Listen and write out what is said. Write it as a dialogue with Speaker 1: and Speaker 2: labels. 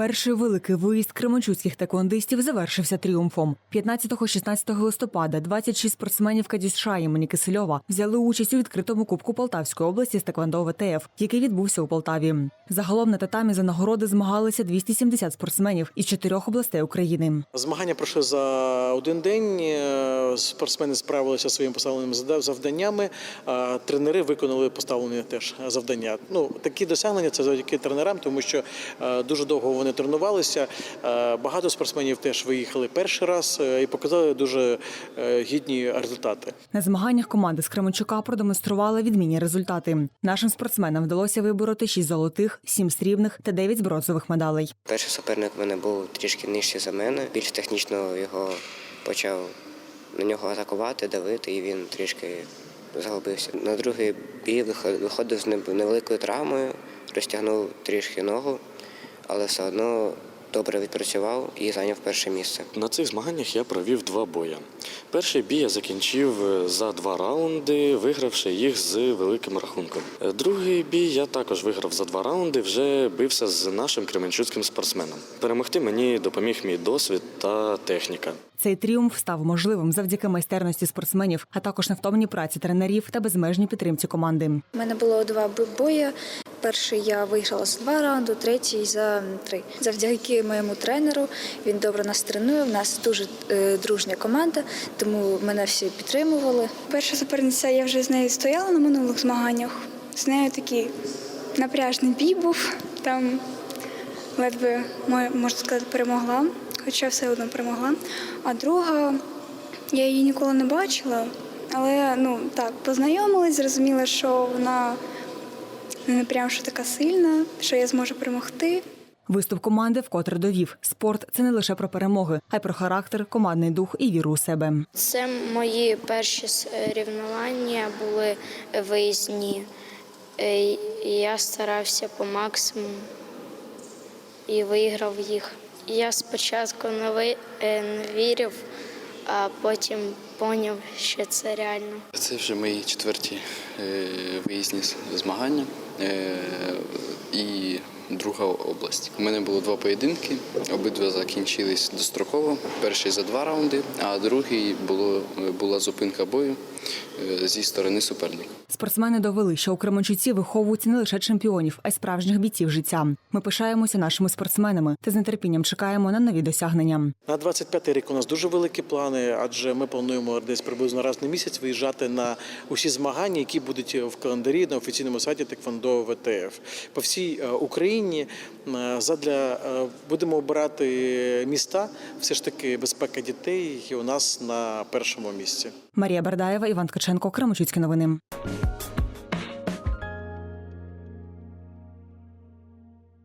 Speaker 1: Перший великий виїзд кременчуцьких таквондистів завершився тріумфом. 15-16 листопада 26 спортсменів Кадюша імені Кисельова взяли участь у відкритому кубку Полтавської області з Таквондо ВТФ, який відбувся у Полтаві. Загалом на татамі за нагороди змагалися 270 спортсменів із чотирьох областей України.
Speaker 2: Змагання пройшли за один день. Е, Спортсмени справилися своїми поставленими завданнями. а Тренери виконали поставлені теж завдання. Ну такі досягнення це завдяки тренерам, тому що е, дуже довго вони тренувалися. Е, Багато спортсменів теж виїхали перший раз е, і показали дуже е, гідні результати.
Speaker 1: На змаганнях команди з Кременчука продемонстрували відмінні результати. Нашим спортсменам вдалося вибороти 6 золотих, 7 срібних та 9 бронзових медалей.
Speaker 3: Перший суперник в мене був трішки нижчий за мене. Більш технічно його почав на нього атакувати, давити, і він трішки загубився. На другий бій виходив з невеликою травмою, розтягнув трішки ногу, але все одно добре відпрацював і зайняв перше місце.
Speaker 4: На цих змаганнях я провів два бої. Перший бій я закінчив е, за два раунди, вигравши їх з великим рахунком. Е, Другий бій я також виграв за два раунди, вже бився з нашим кременчуцьким спортсменом. Перемогти мені допоміг мій досвід та техніка.
Speaker 1: Цей тріумф став можливим завдяки майстерності спортсменів, а також невтомній праці тренерів та безмежній підтримці команди.
Speaker 5: У мене було два бої. Перший я виграла за два раунди, третій за три. Завдяки моєму тренеру він добре нас тренує. У нас дуже е, дружня команда, тому мене всі підтримували.
Speaker 6: Перша суперниця, я вже з нею стояла на минулих змаганнях. З нею такий напряжний бій був. Там ледве можна сказати перемогла, хоча все одно перемогла. А друга, я її ніколи не бачила, але ну так, познайомилась, зрозуміла, що вона не прям що така сильна, що я зможу перемогти.
Speaker 1: Виступ команди вкотре довів. Спорт це не лише про перемоги, а й про характер, командний дух і віру у себе.
Speaker 7: Це мої перші соревнування були виїзні. Е, Я старався по максимуму і виграв їх. Я спочатку не, ви, е, не вірив, а потім зрозумів, що це реально.
Speaker 8: Це вже мої четверті е, виїзні з- змагання і друга область. У мене було два поєдинки, обидва закінчились достроково. Перший за два раунди, а другий було, була зупинка бою е, зі сторони суперника.
Speaker 1: Спортсмени довели, що у Кременчуці виховують не лише чемпіонів, а й справжніх бійців життя. Ми пишаємося нашими спортсменами та з нетерпінням чекаємо на нові досягнення.
Speaker 2: На 25-й рік у нас дуже великі плани, адже ми плануємо десь приблизно раз на місяць виїжджати на усі змагання, які будуть в календарі на офіційному сайті Теквондо ВТФ. По всій е, Україні е, задля е, будемо обирати міста. Все ж таки безпека дітей у нас на першому місці.
Speaker 1: Марія Бардаєва, Іван Ткаченко, Кременчуцькі новини.